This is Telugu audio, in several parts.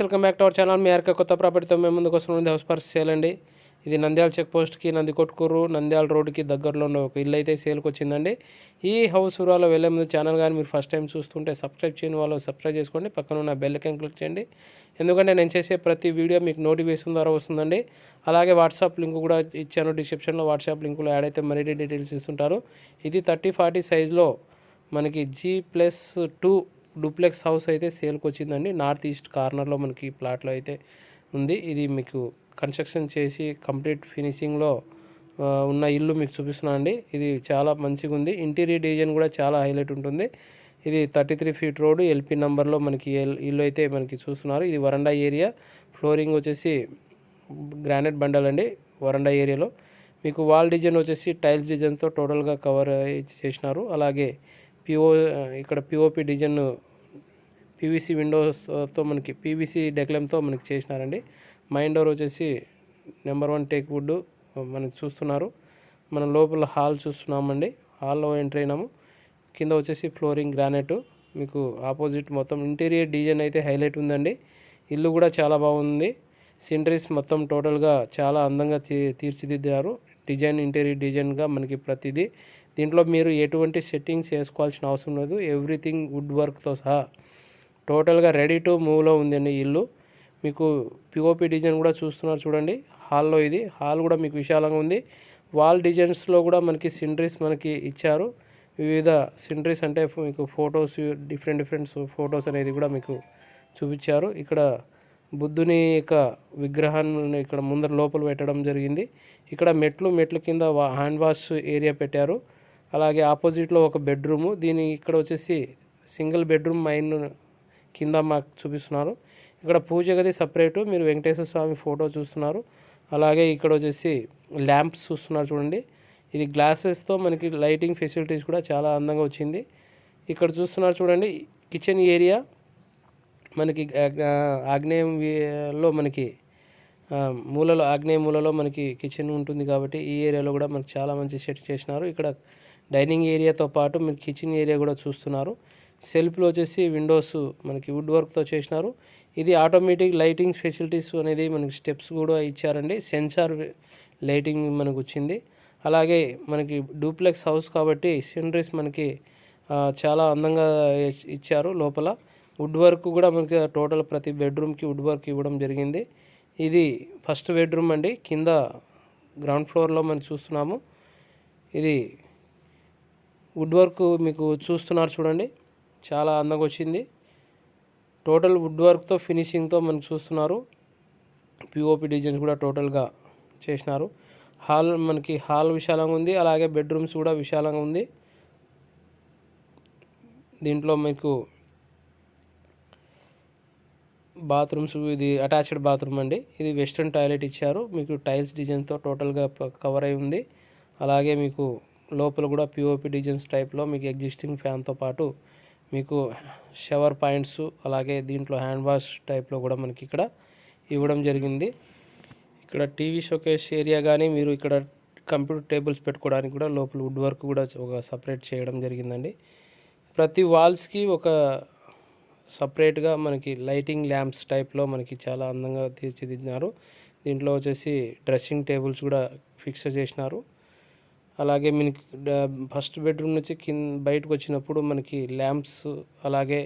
Welcome back to our channel మీ అరక కొత్త ప్రాపర్టీతో మేము ముందుకు వస్తున్నాం. హౌస్ పర్స్ సేల్ అండి. ఇది నంద్యాల చెక్ పోస్ట్కి నంది కొట్టుకూరు నంద్యాల రోడ్డుకి దగ్గరలో ఉన్న ఒక ఇల్లు అయితే సేల్కి వచ్చిందండి. ఈ హౌస్ ఊరాలో వెళ్ళే ముందు ఛానల్ కానీ మీరు ఫస్ట్ టైం చూస్తుంటే సబ్స్క్రైబ్ చేయని వాళ్ళు సబ్స్క్రైబ్ చేసుకోండి. పక్కన ఉన్న బెల్ ఐకాన్ క్లిక్ చేయండి. ఎందుకంటే నేను చేసే ప్రతి వీడియో మీకు నోటిఫికేషన్ ద్వారా వస్తుందండి. అలాగే వాట్సాప్ లింక్ కూడా ఇచ్చాను డిస్క్రిప్షన్లో వాట్సాప్ లింకులో యాడ్ అయితే మరిన్ని డీటెయిల్స్ ఇస్తుంటారు. ఇది థర్టీ ఫార్టీ సైజ్లో మనకి G plus two duplex house అయితే సేల్కి వచ్చిందండి నార్త్ ఈస్ట్ కార్నర్లో మనకి ప్లాట్లో అయితే ఉంది. ఇది మీకు కన్స్ట్రక్షన్ చేసి కంప్లీట్ ఫినిషింగ్లో ఉన్న ఇల్లు మీకు చూపిస్తున్నాను అండి. ఇది చాలా మంచిగా ఉంది. ఇంటీరియర్ డిజైన్ కూడా చాలా హైలైట్ ఉంటుంది. ఇది thirty three feet road LP నెంబర్లో మనకి ఎల్- ఇల్లు అయితే మనకి చూస్తున్నారు. ఇది వరండా ఏరియా. ఫ్లోరింగ్ వచ్చేసి గ్రానైట్ బండల్ అండి వరండా ఏరియాలో. మీకు వాల్ డిజైన్ వచ్చేసి టైల్స్ డిజైన్తో టోటల్గా కవర్ చేసినారు. అలాగే పిఓ ఇక్కడ పిఓపి డిజైన్ పీవీసీ విండోస్తో మనకి పీవీసీ డెక్లెమ్తో మనకి చేసినారండి. మైండ్ డోర్ వచ్చేసి నెంబర్ వన్ టేక్ వుడ్ మనకి చూస్తున్నారు. మనం లోపల హాల్ చూస్తున్నామండి. హాల్లో ఎంటర్ అయినాము. కింద వచ్చేసి ఫ్లోరింగ్ గ్రానైట్. మీకు ఆపోజిట్ మొత్తం ఇంటీరియర్ డిజైన్ అయితే హైలైట్ ఉందండి. ఇల్లు కూడా చాలా బాగుంది. సీనరీస్ మొత్తం టోటల్గా చాలా అందంగా తీ- తీర్చిదిద్దారు డిజైన్ ఇంటీరియర్ డిజైన్గా మనకి ప్రతిదీ. దీంట్లో మీరు ఎటువంటి సెట్టింగ్స్ వేసుకోవాల్సిన అవసరం లేదు. ఎవ్రీథింగ్ వుడ్ వర్క్తో సహా. టోటల్గా రెడీ టు మూవ్లో ఉందండి ఇల్లు. మీకు పిఓపి డిజైన్ కూడా చూస్తున్నారు చూడండి. హాల్లో ఇది. హాల్ కూడా మీకు విశాలంగా ఉంది. వాల్ డిజైన్స్లో కూడా మనకి సిండ్రీస్ మనకి ఇచ్చారు. వివిధ సిండ్రీస్ అంటే మీకు ఫొటోస్ డిఫరెంట్ డిఫరెంట్ ఫొటోస్ అనేది కూడా మీకు చూపించారు. ఇక్కడ బుద్ధుని యొక్క విగ్రహాన్ని ఇక్కడ ముందర లోపల పెట్టడం జరిగింది. ఇక్కడ మెట్లు మెట్ల కింద వా- హ్యాండ్ వాష్ ఏరియా పెట్టారు. అలాగే ఆపోజిట్లో ఒక బెడ్రూము. దీని ఇక్కడ వచ్చేసి సింగిల్ బెడ్రూమ్ మైన్ కింద మాకు చూపిస్తున్నారు. ఇక్కడ పూజ గది సపరేటు మీరు వెంకటేశ్వర స్వామి ఫోటో చూస్తున్నారు. అలాగే ఇక్కడ వచ్చేసి ల్యాంప్స్ చూస్తున్నారు చూడండి. ఇది గ్లాసెస్తో మనకి లైటింగ్ ఫెసిలిటీస్ కూడా చాలా అందంగా వచ్చింది. ఇక్కడ చూస్తున్నారు చూడండి కిచెన్ ఏరియా మనకి ఆగ్నేయంలో మనకి మూలలో ఆగ్నేయ మూలలో మనకి కిచెన్ ఉంటుంది కాబట్టి ఈ ఏరియాలో కూడా మనకి చాలా మంచి సెట్ చేసినారు. ఇక్కడ డైనింగ్ ఏరియాతో పాటు మీరు కిచెన్ ఏరియా కూడా చూస్తున్నారు. సెల్ఫ్లో వచ్చేసి విండోస్ మనకి వుడ్ వర్క్తో చేసినారు. ఇది ఆటోమేటిక్ లైటింగ్ ఫెసిలిటీస్ అనేది మనకి స్టెప్స్ కూడా ఇచ్చారండి. సెన్సార్ లైటింగ్ మనకు వచ్చింది. అలాగే మనకి డూప్లెక్స్ హౌస్ కాబట్టి సీనరీస్ మనకి చాలా అందంగా ఇచ్చారు లోపల. వుడ్ వర్క్ కూడా మనకి టోటల్ ప్రతి బెడ్రూమ్కి వుడ్ వర్క్ ఇవ్వడం జరిగింది. ఇది ఫస్ట్ బెడ్రూమ్ అండి. కింద గ్రౌండ్ ఫ్లోర్లో మనం చూస్తున్నాము. ఇది వుడ్ వర్క్ మీకు చూస్తున్నారు చూడండి. చాలా అందంగా వచ్చింది. టోటల్ వుడ్ వర్క్తో ఫినిషింగ్తో మనకు చూస్తున్నారు. పిఓపి డిజైన్స్ కూడా టోటల్గా చేసినారు. హాల్ మనకి హాల్ విశాలంగా ఉంది. అలాగే బెడ్రూమ్స్ కూడా విశాలంగా ఉంది. దీంట్లో మీకు బాత్రూమ్స్ ఇది అటాచ్డ్ బాత్రూమ్ అండి. ఇది వెస్ట్రన్ టాయిలెట్ ఇచ్చారు. మీకు టైల్స్ డిజైన్తో టోటల్గా కవర్ అయి ఉంది. అలాగే మీకు లోపల కూడా పిఓపి డిజైన్స్ టైప్లో మీకు ఎగ్జిస్టింగ్ ఫ్యాన్తో పాటు మీకు షవర్ పాయింట్స్ అలాగే దీంట్లో హ్యాండ్ వాష్ టైప్లో కూడా మనకి ఇక్కడ ఇవ్వడం జరిగింది. ఇక్కడ టీవీ షోకేస్ ఏరియా కానీ మీరు ఇక్కడ కంప్యూటర్ టేబుల్స్ పెట్టుకోవడానికి కూడా లోపల వుడ్ వర్క్ కూడా ఒక సపరేట్ చేయడం జరిగిందండి. ప్రతి వాల్స్కి ఒక సపరేట్గా మనకి లైటింగ్ ల్యాంప్స్ టైప్లో మనకి చాలా అందంగా తీర్చిదిద్దినారు. దీంట్లో వచ్చేసి డ్రెస్సింగ్ టేబుల్స్ కూడా ఫిక్స్ చేసినారు. అలాగే మనకి ఫస్ట్ బెడ్రూమ్ నుంచి కింద బయటకు వచ్చినప్పుడు మనకి ల్యాంప్స్ అలాగే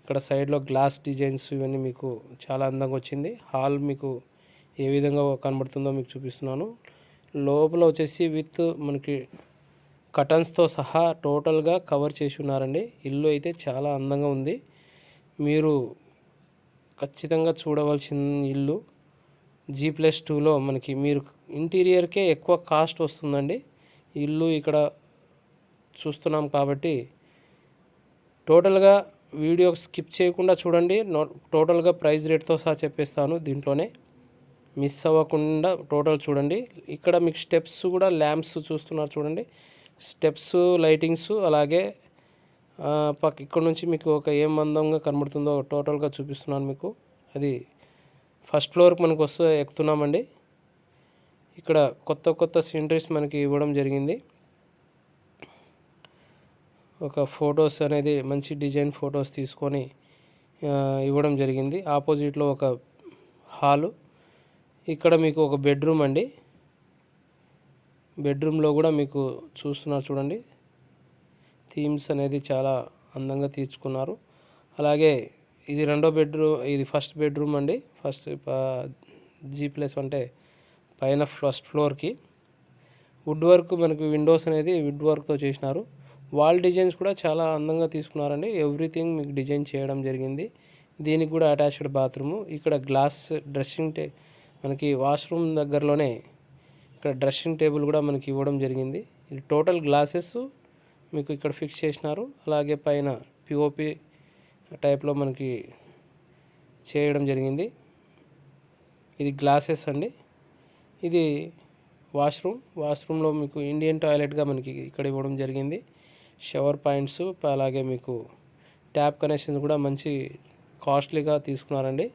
ఇక్కడ సైడ్లో గ్లాస్ డిజైన్స్ ఇవన్నీ మీకు చాలా అందంగా వచ్చింది. హాల్ మీకు ఏ విధంగా కనబడుతుందో మీకు చూపిస్తున్నాను. లోపల వచ్చేసి విత్ మనకి కటన్స్తో సహా టోటల్గా కవర్ చేసి ఉన్నారండి. ఇల్లు అయితే చాలా అందంగా ఉంది. మీరు ఖచ్చితంగా చూడవలసిన ఇల్లు జీ ప్లస్ టూలో మనకి మీరు ఇంటీరియర్కే ఎక్కువ కాస్ట్ వస్తుందండి. ఇల్లు ఇక్కడ చూస్తున్నాం కాబట్టి టోటల్గా వీడియో స్కిప్ చేయకుండా చూడండి. నో టోటల్గా ప్రైస్ రేట్తో సహా చెప్పేస్తాను దీంట్లోనే. మిస్ అవ్వకుండా టోటల్ చూడండి. ఇక్కడ మీకు స్టెప్స్ కూడా ల్యాంప్స్ చూస్తున్నారు చూడండి. స్టెప్స్ లైటింగ్స్ అలాగే పక్క ఇక్కడ నుంచి మీకు ఒక ఏం అందంగా కనబడుతుందో టోటల్గా చూపిస్తున్నాను మీకు. అది ఫస్ట్ ఫ్లోర్కి మనకు వస్తూ ఎక్కుతున్నామండి. ఇక్కడ కొత్త కొత్త సీనరీస్ మనకి ఇవ్వడం జరిగింది. ఒక ఫొటోస్ అనేది మంచి డిజైన్ ఫొటోస్ తీసుకొని ఇవ్వడం జరిగింది. ఆపోజిట్లో ఒక హాలు ఇక్కడ మీకు ఒక బెడ్రూమ్ అండి. బెడ్రూమ్లో కూడా మీకు చూస్తున్నారు చూడండి. థీమ్స్ అనేది చాలా అందంగా తీర్చుకున్నారు. అలాగే ఇది రెండో బెడ్రూమ్ ఇది ఫస్ట్ బెడ్రూమ్ అండి. ఫస్ట్ జీ ప్లస్ అంటే పైన ఫస్ట్ ఫ్లోర్కి. వుడ్ వర్క్ మనకి విండోస్ అనేది వుడ్ వర్క్తో చేసినారు. వాల్ డిజైన్స్ కూడా చాలా అందంగా తీసుకున్నారండి. ఎవ్రీథింగ్ మీకు డిజైన్ చేయడం జరిగింది. దీనికి కూడా అటాచ్డ్ బాత్రూము. ఇక్కడ గ్లాస్ డ్రెస్సింగ్ టే మనకి వాష్రూమ్ దగ్గరలోనే ఇక్కడ డ్రెస్సింగ్ టేబుల్ కూడా మనకి ఇవ్వడం జరిగింది. ఇది టోటల్ గ్లాసెస్ మీకు ఇక్కడ ఫిక్స్ చేసినారు. అలాగే పైన పిఓపి టైప్లో మనకి చేయడం జరిగింది. ఇది గ్లాసెస్ అండి. ఇది వాష్రూమ్. వాష్రూమ్లో మీకు ఇండియన్ టాయిలెట్గా మనకి ఇక్కడ ఇవ్వడం జరిగింది. షవర్ పాయింట్స్ అలాగే మీకు ట్యాప్ కనెక్షన్ కూడా మంచి కాస్ట్లీగా తీసుకున్నారండి.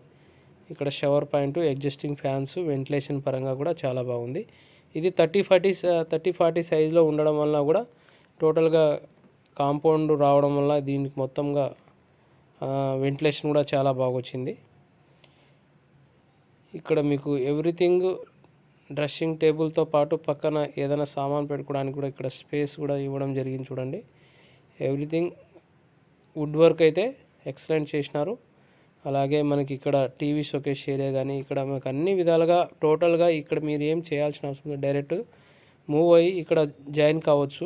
ఇక్కడ shower point existing fans ventilation పరంగా కూడా చాలా బాగుంది. ఇది థర్టీ ఫార్టీ థర్టీ ఫార్టీ సైజులో ఉండడం వలన కూడా టోటల్గా కాంపౌండ్ రావడం వల్ల దీనికి మొత్తంగా వెంటిలేషన్ కూడా చాలా బాగా వచ్చింది ఇక్కడ మీకు ఎవ్రీథింగ్ డ్రెస్సింగ్ టేబుల్తో పాటు పక్కన ఏదైనా సామాన్ పెట్టుకోవడానికి కూడా ఇక్కడ స్పేస్ కూడా ఇవ్వడం జరిగింది చూడండి. ఎవ్రీథింగ్ వుడ్ వర్క్ అయితే ఎక్సలెంట్ చేసినారు. అలాగే మనకి ఇక్కడ టీవీ షోకేస్ ఏరియా కానీ ఇక్కడ మనకు అన్ని విధాలుగా టోటల్గా ఇక్కడ మీరు ఏం చేయాల్సిన అవసరం లేదు. డైరెక్ట్ మూవ్ అయ్యి ఇక్కడ జాయిన్ కావచ్చు.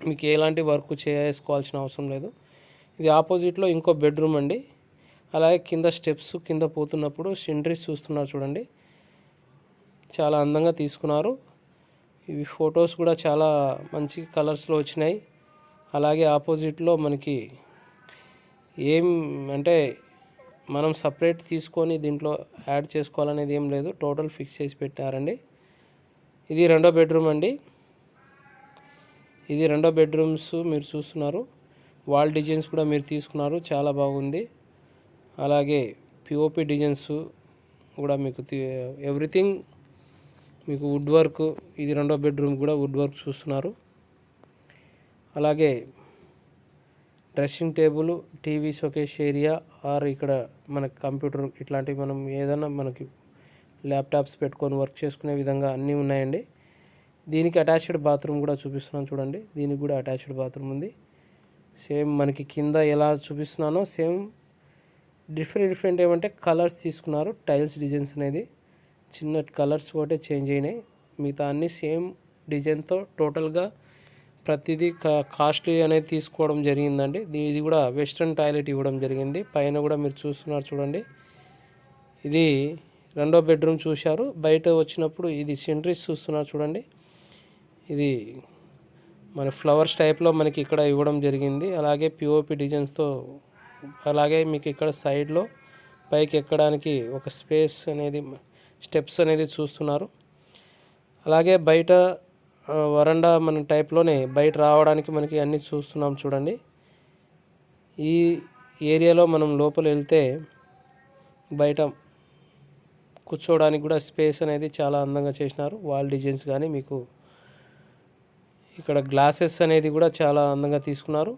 మీకు ఎలాంటి వర్క్ చేసుకోవాల్సిన అవసరం లేదు. ఇది ఆపోజిట్లో ఇంకో బెడ్రూమ్ అండి. అలాగే కింద స్టెప్స్ కింద పోతున్నప్పుడు సిండ్రీస్ చూస్తున్నారు చూడండి. చాలా అందంగా తీసుకున్నారు. ఇవి ఫొటోస్ కూడా చాలా మంచి కలర్స్లో వచ్చినాయి. అలాగే ఆపోజిట్లో మనకి ఏం అంటే మనం సపరేట్ తీసుకొని దీంట్లో యాడ్ చేసుకోవాలనేది ఏం లేదు. టోటల్ ఫిక్స్ చేసి పెట్టారండి. ఇది రెండో బెడ్రూమ్ అండి. ఇది రెండో బెడ్రూమ్స్ మీరు చూస్తున్నారు. వాల్ డిజైన్స్ కూడా మీరు తీసుకున్నారు. చాలా బాగుంది. అలాగే పిఓపి డిజైన్స్ కూడా మీకు ఎవ్రీథింగ్ మీకు వుడ్ వర్క్ ఇది రెండో బెడ్రూమ్ కూడా వుడ్ వర్క్ చూస్తున్నారు. అలాగే dressing table TV showcase area or ఇక్కడ మనకి కంప్యూటర్ ఇట్లాంటివి మనం ఏదైనా మనకి ల్యాప్టాప్స్ పెట్టుకొని వర్క్ చేసుకునే విధంగా అన్నీ ఉన్నాయండి. దీనికి అటాచ్డ్ బాత్రూమ్ కూడా చూపిస్తున్నాను చూడండి. దీనికి కూడా అటాచ్డ్ బాత్రూమ్ ఉంది. సేమ్ మనకి కింద ఎలా చూపిస్తున్నానో సేమ్ డిఫరెంట్ డిఫరెంట్ ఏమంటే కలర్స్ తీసుకున్నారు టైల్స్ డిజైన్స్ అనేది. చిన్న కలర్స్ ఒకటే చేంజ్ అయినాయి. మిగతా అన్ని సేమ్ డిజైన్తో టోటల్గా ప్రతిదీ కా కాస్ట్లీ అనేది తీసుకోవడం జరిగిందండి. ఇది కూడా వెస్ట్రన్ టాయిలెట్ ఇవ్వడం జరిగింది. పైన కూడా మీరు చూస్తున్నారు చూడండి. ఇది రెండో బెడ్రూమ్ చూశారు. బయట వచ్చినప్పుడు ఇది సెంట్రీస్ చూస్తున్నారు చూడండి. ఇది మన ఫ్లవర్స్ టైప్లో మనకి ఇక్కడ ఇవ్వడం జరిగింది. అలాగే పిఓపి డిజైన్స్తో అలాగే మీకు ఇక్కడ సైడ్లో పైకి ఎక్కడానికి ఒక స్పేస్ అనేది స్టెప్స్ అనేది చూస్తున్నారు. అలాగే బయట వరండా మన టైప్లోనే బయట రావడానికి మనకి అన్నీ చూస్తున్నాం చూడండి. ఈ ఏరియాలో మనం లోపల వెళ్తే బయట కూర్చోవడానికి కూడా స్పేస్ అనేది చాలా అందంగా చేసినారు. వాల్ డిజైన్స్ కానీ మీకు ఇక్కడ గ్లాసెస్ అనేది కూడా చాలా అందంగా తీసుకున్నారు.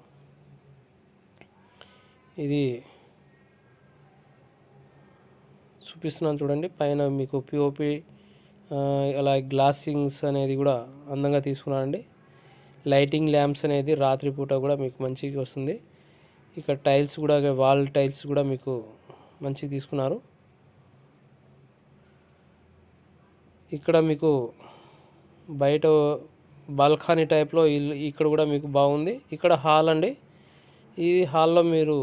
ఇది చూపిస్తున్నాను చూడండి. పైన మీకు పిఓపి అలా గ్లాసింగ్స్ అనేది కూడా అందంగా తీసుకున్నారండి లైటింగ్ ల్యాంప్స్ అనేది రాత్రిపూట కూడా మీకు మంచిగా వస్తుంది. ఇక్కడ టైల్స్ కూడా వాల్ టైల్స్ కూడా మీకు మంచిగా తీసుకున్నారు. ఇక్కడ మీకు బయట బాల్కనీ టైప్లో ఇల్లు ఇక్కడ కూడా మీకు బాగుంది. ఇక్కడ హాల్ అండి. ఈ హాల్లో మీరు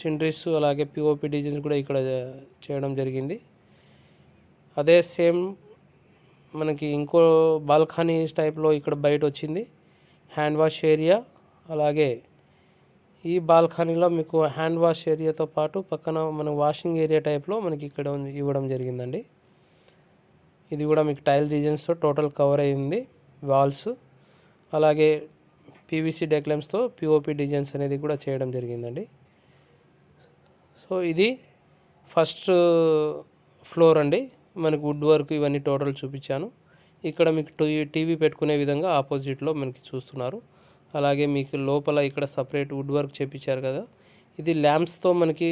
సిండ్రీస్ అలాగే పిఓపి డిజైన్స్ కూడా ఇక్కడ చేయడం జరిగింది. అదే సేమ్ మనకి ఇంకో బాల్కనీ టైప్లో ఇక్కడ బయట వచ్చింది. హ్యాండ్ వాష్ ఏరియా అలాగే ఈ బాల్కనీలో మీకు హ్యాండ్ వాష్ ఏరియాతో పాటు పక్కన మన వాషింగ్ ఏరియా టైప్లో మనకి ఇక్కడ ఇవ్వడం జరిగిందండి. ఇది కూడా మీకు టైల్ డిజైన్స్తో టోటల్ కవర్ అయింది. వాల్స్ అలాగే పీవీసీ డెక్లమ్స్తో పిఓపి డిజైన్స్ అనేది కూడా చేయడం జరిగిందండి. సో ఇది ఫస్ట్ ఫ్లోర్ అండి. మనకు వుడ్ వర్క్ ఇవన్నీ టోటల్ చూపించాను. ఇక్కడ మీకు టీవీ పెట్టుకునే విధంగా ఆపోజిట్లో మనకి చూస్తున్నారు. అలాగే మీకు లోపల ఇక్కడ సపరేట్ వుడ్ వర్క్ చేపించారు కదా. ఇది ల్యాంప్స్తో మనకి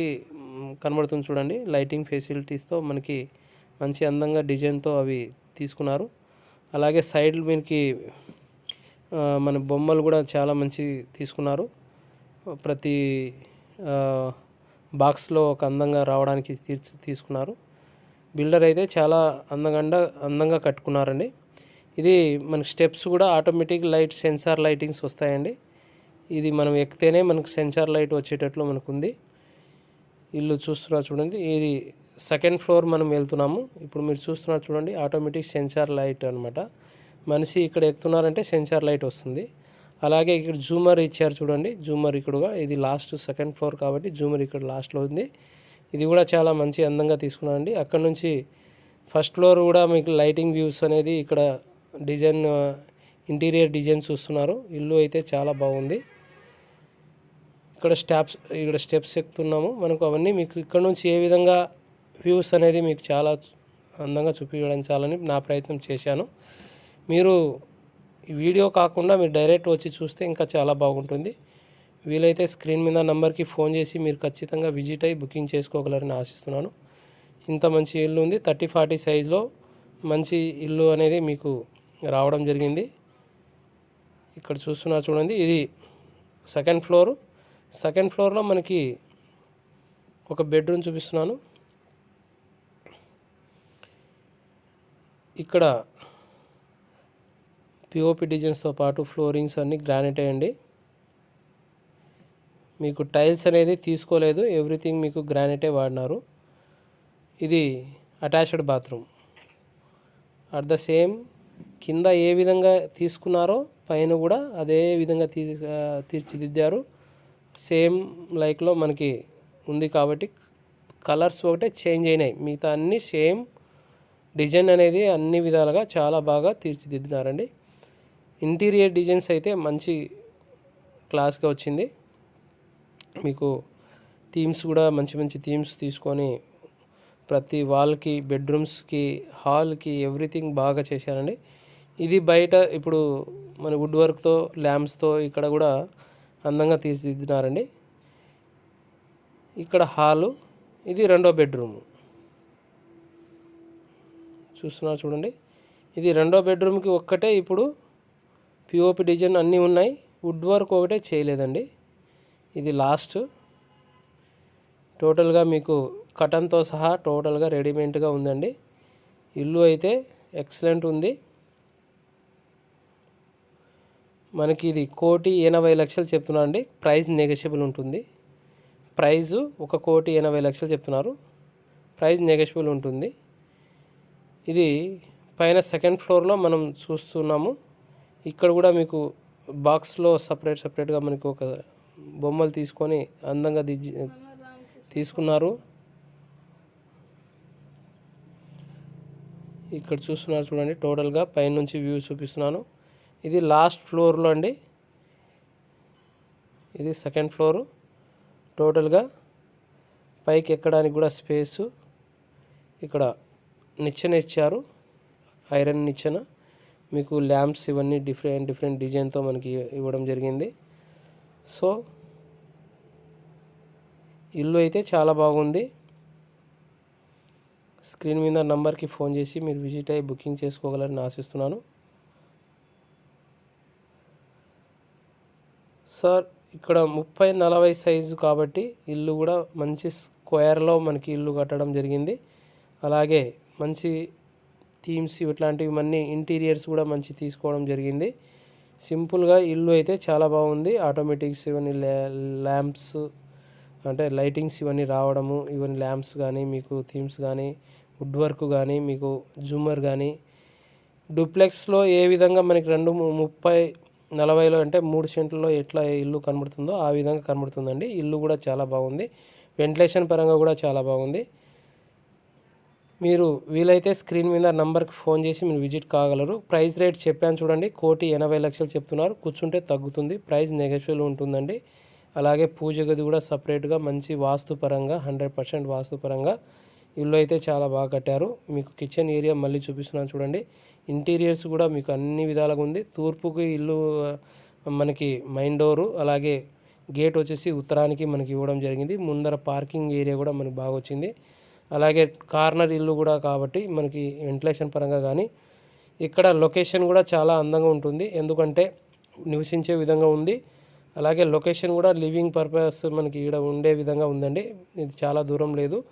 కనబడుతుంది చూడండి. లైటింగ్ ఫెసిలిటీస్తో మనకి మంచి అందంగా డిజైన్తో అవి తీసుకున్నారు. అలాగే సైడ్ మీకు మన బొమ్మలు కూడా చాలా మంచి తీసుకున్నారు. ప్రతి బాక్స్లో ఒక అందంగా రావడానికి తీర్చి తీసుకున్నారు. బిల్డర్ అయితే చాలా అందంగా అందంగా కట్టుకున్నారండి. ఇది మనకి స్టెప్స్ కూడా ఆటోమేటిక్ లైట్ సెన్సార్ లైటింగ్స్ వస్తాయండి. ఇది మనం ఎక్కితేనే మనకు సెన్సార్ లైట్ వచ్చేటట్లు మనకు ఉంది ఇల్లు చూస్తున్నారు చూడండి. ఇది సెకండ్ ఫ్లోర్ మనం వెళ్తున్నాము. ఇప్పుడు మీరు చూస్తున్నారు చూడండి ఆటోమేటిక్ సెన్సార్ లైట్ అనమాట మనిషి ఇక్కడ ఎక్కుతున్నారంటే సెన్సార్ లైట్ వస్తుంది. అలాగే ఇక్కడ జూమర్ ఇచ్చారు చూడండి. జూమర్ ఇక్కడగా. ఇది లాస్ట్ సెకండ్ ఫ్లోర్ కాబట్టి జూమర్ ఇక్కడ లాస్ట్లో ఉంది. ఇది కూడా చాలా మంచి అందంగా తీసుకున్నానండి అక్కడ నుంచి ఫస్ట్ ఫ్లోర్ కూడా మీకు లైటింగ్ వ్యూస్ అనేది ఇక్కడ డిజైన్ ఇంటీరియర్ డిజైన్ చూస్తున్నారు. ఇల్లు అయితే చాలా బాగుంది. ఇక్కడ స్టాప్స్ ఇక్కడ స్టెప్స్ ఎక్కుతున్నాము. మనకు అవన్నీ మీకు ఇక్కడ నుంచి ఏ విధంగా వ్యూస్ అనేది మీకు చాలా అందంగా చూపించాలని నా ప్రయత్నం చేశాను. మీరు వీడియో కాకుండా మీరు డైరెక్ట్ వచ్చి చూస్తే ఇంకా చాలా బాగుంటుంది. వీలైతే స్క్రీన్ మీద నంబర్కి ఫోన్ చేసి మీరు ఖచ్చితంగా విజిట్ అయ్యి బుకింగ్ చేసుకోగలరని ఆశిస్తున్నాను. ఇంత మంచి ఇల్లు ఉంది. థర్టీ ఫార్టీ సైజులో మంచి ఇల్లు అనేది మీకు రావడం జరిగింది. ఇక్కడ చూస్తున్నారు చూడండి ఇది సెకండ్ ఫ్లోర్. సెకండ్ ఫ్లోర్లో మనకి ఒక బెడ్రూమ్ చూపిస్తున్నాను. ఇక్కడ పిఓపి డిజైన్స్తో పాటు ఫ్లోరింగ్స్ అన్నీ గ్రానైట్ అండి. మీకు టైల్స్ అనేది తీసుకోలేదు ఎవ్రీథింగ్ మీకు గ్రానైటే వాడినారు. ఇది attached bathroom at the same కింద ఏ విధంగా తీసుకున్నారో పైన కూడా అదే విధంగా తీ తీర్చిదిద్దారు. సేమ్ లైక్లో మనకి ఉంది కాబట్టి కలర్స్ ఒకటే చేంజ్ అయినాయి. మిగతా అన్నీ సేమ్ డిజైన్ అనేది అన్ని విధాలుగా చాలా బాగా తీర్చిదిద్దినారండి. ఇంటీరియర్ డిజైన్స్ అయితే మంచి క్లాస్గా వచ్చింది. మీకు థీమ్స్ కూడా మంచి మంచి థీమ్స్ తీసుకొని ప్రతి వాల్కి బెడ్రూమ్స్కి హాల్కి ఎవ్రీథింగ్ బాగా చేశారండి. ఇది బయట ఇప్పుడు మన వుడ్ వర్క్తో ల్యాంప్స్తో ఇక్కడ కూడా అందంగా తీర్చిదిద్దినారండి ఇక్కడ హాలు ఇది రెండో బెడ్రూమ్. చూస్తున్నారు చూడండి. ఇది రెండో బెడ్రూమ్కి ఒక్కటే ఇప్పుడు పిఓపి డిజైన్ అన్నీ ఉన్నాయి. వుడ్ వర్క్ ఒకటే చేయలేదండి. ఇది లాస్ట్ టోటల్గా మీకు కటన్తో సహా టోటల్గా రెడీమేడ్గా ఉందండి. ఇల్లు అయితే ఎక్సలెంట్ ఉంది. మనకి ఇది కోటి ఎనభై లక్షలు చెప్తున్నారు అండి. ప్రైస్ నెగోషియబుల్ ఉంటుంది. ప్రైజు ఒక కోటి ఎనభై లక్షలు చెప్తున్నారు. ప్రైస్ నెగోషియబుల్ ఉంటుంది. ఇది పైన సెకండ్ ఫ్లోర్లో మనం చూస్తున్నాము. ఇక్కడ కూడా మీకు బాక్స్లో సపరేట్ సపరేట్గా మనకు ఒక బొమ్మలు తీసుకొని అందంగా దిజ్జి తీసుకున్నారు. ఇక్కడ చూస్తున్నారు చూడండి టోటల్గా పైనుంచి వ్యూ చూపిస్తున్నాను. ఇది లాస్ట్ ఫ్లోర్లో అండి. ఇది సెకండ్ ఫ్లోరు. టోటల్గా పైకి ఎక్కడానికి కూడా స్పేసు. ఇక్కడ నిచ్చెన ఇచ్చారు ఐరన్ నిచ్చెన. మీకు ల్యాంప్స్ ఇవన్నీ డిఫరెంట్ డిఫరెంట్ డిజైన్తో మనకి ఇవ్వడం జరిగింది. సో ఇల్లు అయితే చాలా బాగుంది. స్క్రీన్ మీద నంబర్కి ఫోన్ చేసి మీరు విజిట్ అయ్యి బుకింగ్ చేసుకోగలరని ఆశిస్తున్నాను. సార్ ఇక్కడ ముప్పై నలభై సైజు కాబట్టి ఇల్లు కూడా మంచి స్క్వేర్లో మనకి ఇల్లు కట్టడం జరిగింది. అలాగే మంచి థీమ్స్ ఇట్లాంటివి అన్నీ ఇంటీరియర్స్ కూడా మంచి తీసుకోవడం జరిగింది. సింపుల్గా ఇల్లు అయితే చాలా బాగుంది. ఆటోమేటిక్స్ ఇవన్నీ ల్యాంప్స్ అంటే లైటింగ్స్ ఇవన్నీ రావడము ఇవన్నీ ల్యాంప్స్ కానీ మీకు థీమ్స్ కానీ వుడ్ వర్క్ కానీ మీకు జూమర్ కానీ డూప్లెక్స్లో ఏ విధంగా మనకి రెండు ముప్పై నలభైలో అంటే మూడు సెంట్లలో ఎట్లా ఇల్లు కనబడుతుందో ఆ విధంగా కనబడుతుందండి. ఇల్లు కూడా చాలా బాగుంది. వెంటిలేషన్ పరంగా కూడా చాలా బాగుంది. మీరు వీలైతే స్క్రీన్ మీద నంబర్కి ఫోన్ చేసి మీరు విజిట్ కాగలరు. ప్రైస్ రేట్ చెప్పాను చూడండి కోటి ఎనభై లక్షలు చెప్తున్నారు. కూర్చుంటే తగ్గుతుంది ప్రైస్ నెగోషియబుల్ ఉంటుందండి. అలాగే పూజ గది కూడా సపరేట్గా మంచి వాస్తుపరంగా హండ్రెడ్ పర్సెంట్ వాస్తుపరంగా ఇల్లు అయితే చాలా బాగా కట్టారు. మీకు కిచెన్ ఏరియా మళ్ళీ చూపిస్తున్నాను చూడండి. ఇంటీరియర్స్ కూడా మీకు అన్ని విధాలుగా ఉంది. తూర్పుకి ఇల్లు మనకి మైన్ డోరు అలాగే గేట్ వచ్చేసి ఉత్తరానికి మనకి ఇవ్వడం జరిగింది. ముందర పార్కింగ్ ఏరియా కూడా మనకు బాగా వచ్చింది. అలాగే కార్నర్ ఇల్లు కూడా కాబట్టి మనకి వెంటిలేషన్ పరంగా కానీ ఇక్కడ లొకేషన్ కూడా చాలా అందంగా ఉంటుంది. ఎందుకంటే నివసించే విధంగా ఉంది. అలాగే లొకేషన్ కూడా లివింగ్ పర్పస్ మనకి ఇక్కడ ఉండే విధంగా ఉందండి. ఇది చాలా దూరం లేదు.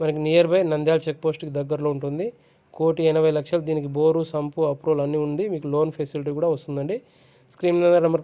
మనకి నియర్ బై నంద్యాల చెక్ పోస్ట్కి దగ్గరలో ఉంటుంది. కోటి ఎనభై లక్షలు దీనికి బోరు సంపు అప్రూవల్ అన్నీ ఉంది. మీకు లోన్ ఫెసిలిటీ కూడా వస్తుందండి. Screen number